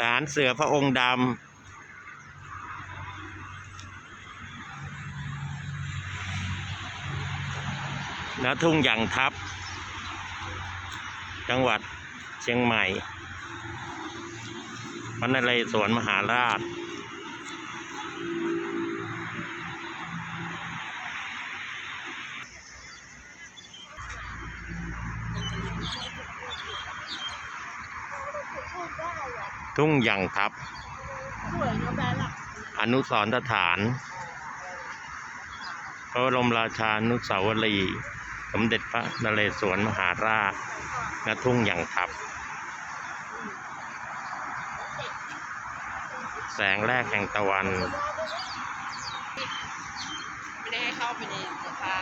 ฐานเสือพระองค์ดำณทุ่งหยางทับ จังหวัดเชียงใหม่พระนเรศวรมหาราช ทุ่งหยางทับ อนุสรสถาน พระบรมราชานุสาวรีย์สมเด็จพระนเรศวรมหาราชณทุ่งหยางทับ แสงแรกแห่งตะวัน ไม่ได้ให้เข้าไปในสภา